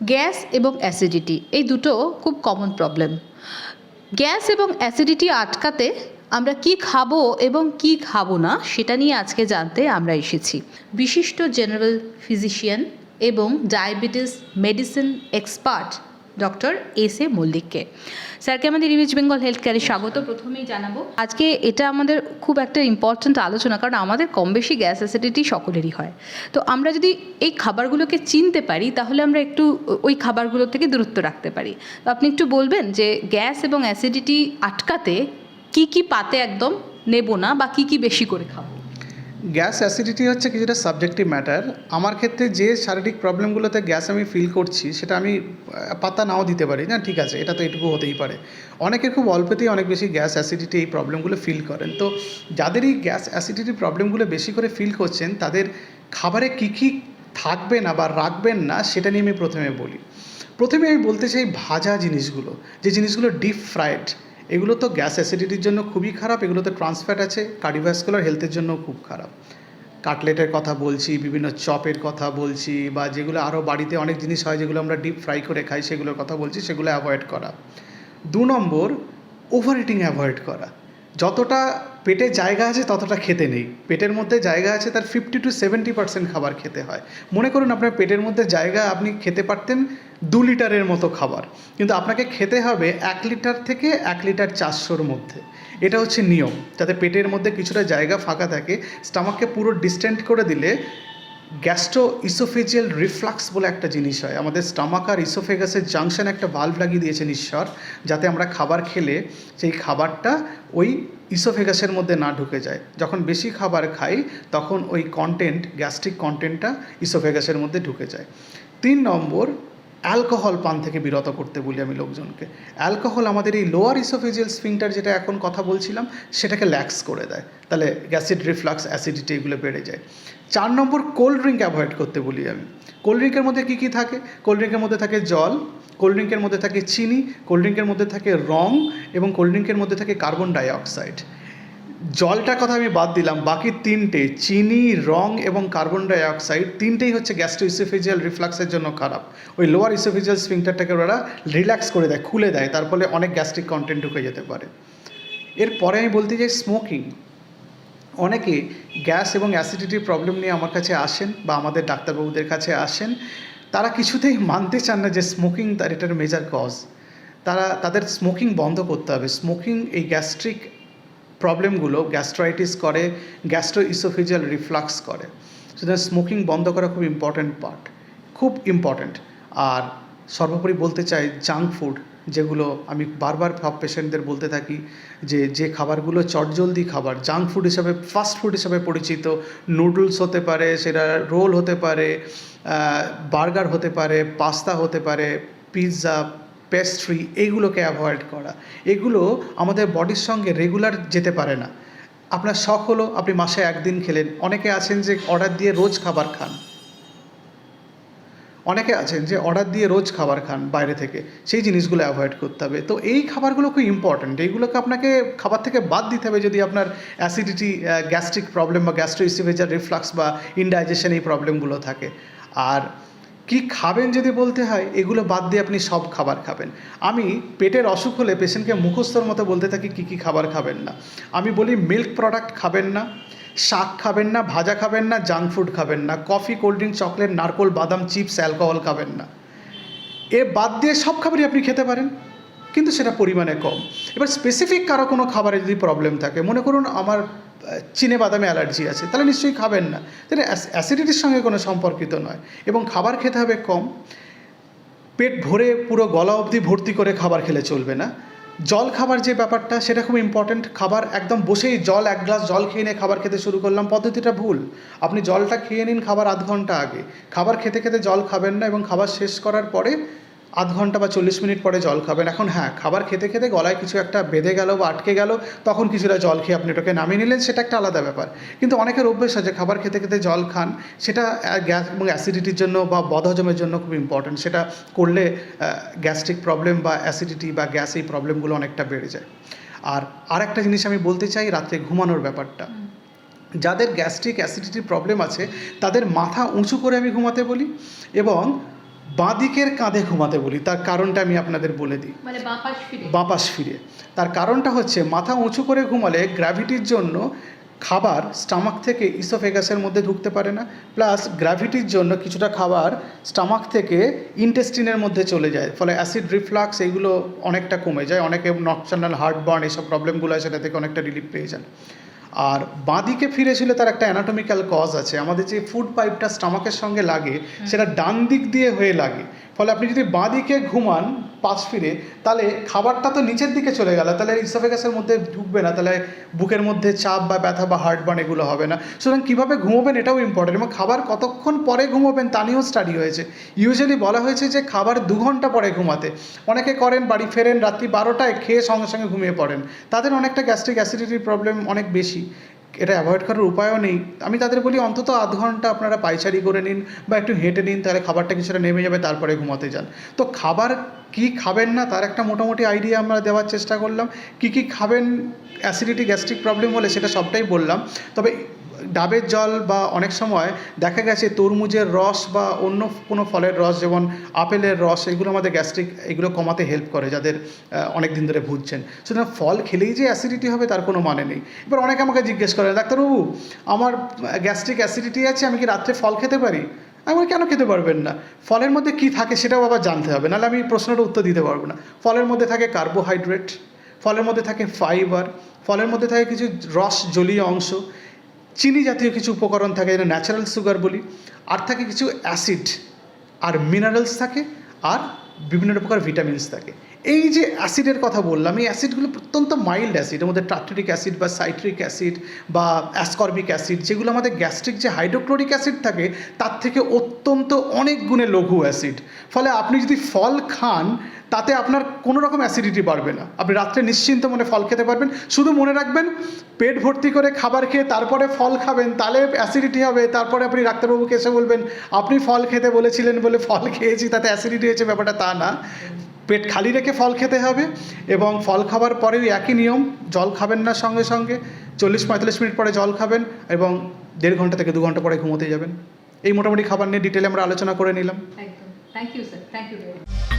Gas এবং acidity, এই দুটো খুব কমন প্রবলেম গ্যাস এবং অ্যাসিডিটি আটকাতে আমরা কি খাব এবং কি খাব না, সেটা নিয়ে আজকে জানতে আমরা এসেছি। বিশিষ্ট জেনারেল ফিজিশিয়ান এবং diabetes medicine expert doctor S A মল্লিককে। স্যারকে আমাদের ইমেজ বেঙ্গল হেলথ কেয়ারে স্বাগত। প্রথমেই জানাব আজকে এটা আমাদের খুব একটা ইম্পর্ট্যান্ট আলোচনা কারণ আমাদের কম বেশি গ্যাস অ্যাসিডিটি সকলেরই হয়। তো আমরা যদি এই খাবারগুলোকে চিনতে পারি তাহলে আমরা একটু ওই খাবারগুলো থেকে দূরত্ব রাখতে পারি। তো আপনি একটু বলবেন যে গ্যাস এবং অ্যাসিডিটি আটকাতে কি কি পাতে একদম নেব না বা কি কি বেশি করে খাব? গ্যাস অ্যাসিডিটি হচ্ছে কিছুটা সাবজেক্টিভ ম্যাটার। আমার ক্ষেত্রে যে শারীরিক প্রবলেমগুলোতে গ্যাস আমি ফিল করছি, সেটা আমি পাতা নাও দিতে পারি। না, ঠিক আছে, এটা তো এটুকু হতেই পারে। অনেকের খুব অল্পতেই অনেক বেশি গ্যাস অ্যাসিডিটি এই প্রবলেমগুলো ফিল করেন। তো যাদের এই গ্যাস অ্যাসিডিটি প্রবলেমগুলো বেশি করে ফিল করছেন, তাদের খাবারে কী কী থাকবে না বা রাখবেন না, সেটা নিয়ে আমি প্রথমে বলি। প্রথমে আমি বলতে চাই ভাজা জিনিসগুলো, যে জিনিসগুলো ডিপ ফ্রাইড। এগুলো তো গ্যাস অ্যাসিডিটির জন্য খুবই খারাপ, এগুলোতে ট্রান্সফ্যাট আছে কার্ডিওভাস্কুলার হেলথের জন্য খুব খারাপ। কাটলেটের কথা বলছি, বিভিন্ন চপের কথা বলছি, বা যেগুলো আরও বাড়িতে অনেক জিনিস হয় যেগুলো আমরা ডিপ ফ্রাই করে খাই, সেগুলোর কথা বলছি, সেগুলো অ্যাভয়েড করা। দু নম্বর ওভার ইটিং অ্যাভয়েড করা। যতটা পেটে জায়গা আছে ততটা খেতে নেই। পেটের মধ্যে জায়গা আছে তার ফিফটি টু সেভেন্টি পার্সেন্ট খাবার খেতে হয়। মনে করুন আপনার পেটের মধ্যে জায়গা আপনি খেতে পারতেন দু লিটারের মতো খাবার। কিন্তু আপনাকে খেতে হবে এক লিটার থেকে এক লিটার চারশোর মধ্যে। এটা হচ্ছে নিয়ম। যাতে পেটের মধ্যে কিছুটা জায়গা ফাঁকা থাকে, স্টামাককে পুরো ডিস্টেন্ট করে দিলে গ্যাস্ট্রো ইসোফেজিয়াল রিফ্লাক্স বলে একটা জিনিস হয়। আমাদের স্টামাক আর ইসোফেগাসের জাংশন একটা ভাল্ভ লাগিয়ে দিয়েছেন ঈশ্বর, যাতে আমরা খাবার খেলে সেই খাবারটা ওই ইসোফেগাসের মধ্যে না ঢুকে যায়। যখন বেশি খাবার খাই, তখন ওই কন্টেন্ট গ্যাস্ট্রিক কন্টেন্টটা ইসোফেগাসের মধ্যে ঢুকে যায়। তিন নম্বর অ্যালকোহল পান থেকে বিরত করতে বলি আমি লোকজনকে। অ্যালকোহল আমাদের এই লোয়ার ইসোফেজিয়াল স্ফিংটার যেটা এখন কথা বলছিলাম, সেটাকে ল্যাক্স করে দেয়। তাহলে গ্যাসিড রিফ্লাক্স অ্যাসিডিটি এগুলো বেড়ে যায়। চার নম্বর কোল্ড ড্রিঙ্ক অ্যাভয়েড করতে বলি আমি। কোল্ড ড্রিঙ্কের মধ্যে কী কী থাকে? কোল্ড ড্রিঙ্কের মধ্যে থাকে জল কোল্ড ড্রিঙ্কের মধ্যে থাকে চিনি কোল্ড ড্রিঙ্কের মধ্যে থাকে রং, এবং কোল্ড ড্রিঙ্কের মধ্যে থাকে কার্বন ডাইঅক্সাইড জলটার কথা আমি বাদ দিলাম, বাকি তিনটে, চিনি, রং এবং কার্বন ডাইঅক্সাইড তিনটেই হচ্ছে গ্যাস্ট্রো ইসোফেজিয়াল রিফ্লাক্সের জন্য খারাপ। ওই লোয়ার ইসোফেজিয়াল স্ফিংটারটাকে ওরা রিল্যাক্স করে দেয়, খুলে দেয়, তার ফলে অনেক গ্যাস্ট্রিক কন্টেন্ট ঢুকে যেতে পারে। এরপরে আমি বলতে চাই স্মোকিং অনেকে গ্যাস এবং অ্যাসিডিটির প্রবলেম নিয়ে আমার কাছে আসেন বা আমাদের ডাক্তারবাবুদের কাছে আসেন, তারা কিছুতেই মানতে চান না যে স্মোকিং তার এটার মেজার কজ তারা, তাদের স্মোকিং বন্ধ করতে হবে। স্মোকিং এই গ্যাস্ট্রিক প্রবলেমগুলো গ্যাস্ট্রাইটিস করে গ্যাস্ট্রো ইসোফিজিয়াল রিফ্লাক্স করে সুতরাং স্মোকিং বন্ধ করা খুব ইম্পর্ট্যান্ট পার্ট খুব ইম্পর্ট্যান্ট আর সর্বোপরি বলতে চাই জাঙ্ক ফুড যেগুলো আমি বারবার সব পেশেন্টদের বলতে থাকি যে যে খাবারগুলো চটজলদি খাবার জাঙ্ক ফুড হিসাবে ফাস্ট ফুড হিসাবে পরিচিত নুডলস হতে পারে, সেটা রোল হতে পারে বার্গার হতে পারে পাস্তা হতে পারে পিৎজা পেস্ট্রি এইগুলোকে অ্যাভয়েড করা। এগুলো আমাদের বডির সঙ্গে রেগুলার যেতে পারে না। আপনার শখ হলো, আপনি মাসে একদিন খেলেন। অনেকে আছেন যে অর্ডার দিয়ে রোজ খাবার খান। অনেকে আছেন যে অর্ডার দিয়ে রোজ খাবার খান বাইরে থেকে। সেই জিনিসগুলো অ্যাভয়েড করতে হবে। তো এই খাবারগুলো খুব ইম্পর্ট্যান্ট এইগুলোকে আপনাকে খাবার থেকে বাদ দিতে হবে যদি আপনার অ্যাসিডিটি গ্যাস্ট্রিক প্রবলেম বা গ্যাস্ট্রোইসিভেজার রিফ্লাক্স বা ইনডাইজেশন এই প্রবলেমগুলো থাকে। আর কি খাবেন যদি বলতে হয়, এগুলো বাদ দিয়ে আপনি সব খাবার খাবেন। আমি পেটের অসুখ হলে পেশেন্টকে মুখস্থর মতো বলতে থাকি, কী কী খাবার খাবেন না। আমি বলি মিল্ক প্রোডাক্ট খাবেন না, শাক খাবেন না, ভাজা খাবেন না জাঙ্ক ফুড খাবেন না কফি কোল্ড ড্রিঙ্ক চকলেট নারকোল, বাদাম চিপস অ্যালকোহল খাবেন না। এ বাদ দিয়ে সব খাবারই আপনি খেতে পারেন, কিন্তু সেটা পরিমাণে কম। এবার স্পেসিফিক কারও কোনো খাবারে যদি প্রবলেম থাকে, মনে করুন আমার চিনে বাদামে অ্যালার্জি আছে, তাহলে নিশ্চয়ই খাবেন না। তাহলে অ্যাসিডিটির সঙ্গে কোনো সম্পর্কিত নয়। এবং খাবার খেতে হবে কম। পেট ভরে পুরো গলা অবধি ভর্তি করে খাবার খেলে চলবে না। জল খাবার যে ব্যাপারটা, সেটা খুব ইম্পর্ট্যান্ট খাবার একদম বসেই জল, এক গ্লাস জল খেয়ে নিয়ে খাবার খেতে শুরু করলাম, পদ্ধতিটা ভুল। আপনি জলটা খেয়ে নিন খাবার আধ ঘণ্টা আগে। খাবার খেতে খেতে জল খাবেন না এবং খাবার শেষ করার পরে আধ ঘণ্টা বা চল্লিশ মিনিট পরে জল খাবেন। এখন হ্যাঁ খাবার খেতে খেতে গলায় কিছু একটা বেঁধে গেল বা আটকে গেল, তখন কিছুটা জল খেয়ে আপনি ওটাকে নামিয়ে নিলেন, সেটা একটা আলাদা ব্যাপার। কিন্তু অনেকের অভ্যেস আছে, খাবার খেতে খেতে জল খান, সেটা গ্যাস এবং অ্যাসিডিটির জন্য বা বদহজমের জন্য খুব ইম্পর্ট্যান্ট সেটা করলে গ্যাস্ট্রিক প্রবলেম বা অ্যাসিডিটি বা গ্যাস এই প্রবলেমগুলো অনেকটা বেড়ে যায়। আর আরেকটা জিনিস আমি বলতে চাই রাত্রে ঘুমানোর ব্যাপারটা। যাদের গ্যাস্ট্রিক অ্যাসিডিটির প্রবলেম আছে, তাদের মাথা উঁচু করে আমি ঘুমাতে বলি এবং বাঁ দিকের কাঁধে ঘুমাতে বলি তার কারণটা আমি আপনাদের বলে দিই। বাপাস ফিরে। তার কারণটা হচ্ছে মাথা উঁচু করে ঘুমালে গ্র্যাভিটির জন্য খাবার স্টামাক থেকে ইসোফেগাসের মধ্যে ঢুকতে পারে না প্লাস গ্র্যাভিটির জন্য কিছুটা খাবার স্টামাক থেকে ইন্টেস্টিনের মধ্যে চলে যায় ফলে অ্যাসিড রিফ্লাক্স এইগুলো অনেকটা কমে যায় অনেকে নকচানাল হার্ট বার্ন এইসব প্রবলেমগুলো আছে সেটা থেকে অনেকটা রিলিফ পেয়ে যান। আর বাঁদিকে ফিরে ফিরেছিল তার একটা অ্যানাটমিক্যাল কজ আছে। আমাদের যে ফুড পাইপটা স্টামাকের সঙ্গে লাগে সেটা ডান দিক দিয়ে হয়ে লাগে। ফলে আপনি যদি বাঁদিকে ঘুমান পাশ ফিরে, তাহলে খাবারটা তো নিচের দিকে চলে গেল, তাহলে ইসোফেগাসের মধ্যে ঢুকবে না, তাহলে বুকের মধ্যে চাপ বা ব্যথা বা হার্ট বার্ন এগুলো হবে না। সুতরাং কীভাবে ঘুমোবেন এটাও ইম্পর্টেন্ট এবং খাবার কতক্ষণ পরে ঘুমোবেন তা নিয়েও স্টাডি হয়েছে। ইউজুয়ালি বলা হয়েছে যে খাবার দু ঘণ্টা পরে ঘুমাতে। অনেকে করেন, বাড়ি ফেরেন, রাত্রি বারোটায় খেয়ে সঙ্গে সঙ্গে ঘুমিয়ে পড়েন। তাদের অনেকটা গ্যাস্ট্রিক অ্যাসিডিটির প্রবলেম অনেক বেশি। এটা অ্যাভয়েড করার উপায়ও নেই। আমি তাদের বলি, অন্তত আধ ঘণ্টা আপনারা পাইচারি করে নিন বা একটু হেঁটে নিন, তাহলে খাবারটা কিছুটা নেমে যাবে, তারপরে ঘুমাতে যান। তো খাবার কি খাবেন না, তার একটা মোটামুটি আইডিয়া আমরা দেওয়ার চেষ্টা করলাম। কি কি খাবেন অ্যাসিডিটি গ্যাস্ট্রিক প্রবলেম হলে সেটা সবটাই বললাম। তবে ডাবের জল বা অনেক সময় দেখা গেছে তরমুজের রস বা অন্য কোনো ফলের রস, যেমন আপেলের রস, এগুলো আমাদের গ্যাস্ট্রিক এগুলো কমাতে হেল্প করে, যাদের অনেক দিন ধরে ভুগছেন। সুতরাং ফল খেলেই যে অ্যাসিডিটি হবে তার কোনো মানে নেই। এবার অনেকে আমাকে জিজ্ঞেস করে ডাক্তারবাবু, আমার গ্যাস্ট্রিক অ্যাসিডিটি আছে, আমি কি রাত্রে ফল খেতে পারি? আমি কেন খেতে পারবেন না? ফলের মধ্যে কি থাকে সেটাও আবার জানতে হবে, নাহলে আমি প্রশ্নটা উত্তর দিতে পারব না। ফলের মধ্যে থাকে কার্বোহাইড্রেট ফলের মধ্যে থাকে ফাইবার ফলের মধ্যে থাকে কিছু রস জলীয় অংশ চিনি জাতীয় কিছু উপকরণ থাকে, যেটা ন্যাচারাল সুগার বলি, আর থাকে কিছু অ্যাসিড আর মিনারেলস থাকে, আর বিভিন্ন প্রকার ভিটামিনস থাকে। এই যে অ্যাসিডের কথা বললাম, এই অ্যাসিডগুলো অত্যন্ত মাইল্ড অ্যাসিড, এর মধ্যে অ্যাসিড বা সাইট্রিক অ্যাসিড বা অ্যাসকর্বিক অ্যাসিড, যেগুলো আমাদের গ্যাস্ট্রিক যে হাইড্রোক্লোরিক অ্যাসিড থাকে, তার থেকে অত্যন্ত অনেক গুণে লঘু অ্যাসিড। ফলে আপনি যদি ফল খান, তাতে আপনার কোনো রকম অ্যাসিডিটি বাড়বে না। আপনি রাত্রে নিশ্চিন্ত মনে ফল খেতে পারবেন। শুধু মনে রাখবেন, পেট ভর্তি করে খাবার খেয়ে তারপরে ফল খাবেন, তাহলে অ্যাসিডিটি হবে। তারপরে আপনি ডাক্তারবাবুকে এসে বলবেন, আপনি ফল খেতে বলেছিলেন বলে ফল খেয়েছি, তাতে অ্যাসিডিটি হয়েছে। ব্যাপারটা তা না। পেট খালি রেখে ফল খেতে হবে এবং ফল খাবার পরেও একই নিয়ম, জল খাবেন না সঙ্গে সঙ্গে, চল্লিশ পঁয়তাল্লিশ মিনিট পরে জল খাবেন এবং দেড় ঘণ্টা থেকে দু ঘণ্টা পরে ঘুমোতে যাবেন। এই মোটামুটি খাবার নিয়ে ডিটেলে আমরা আলোচনা করে নিলাম। Thank you sir thank you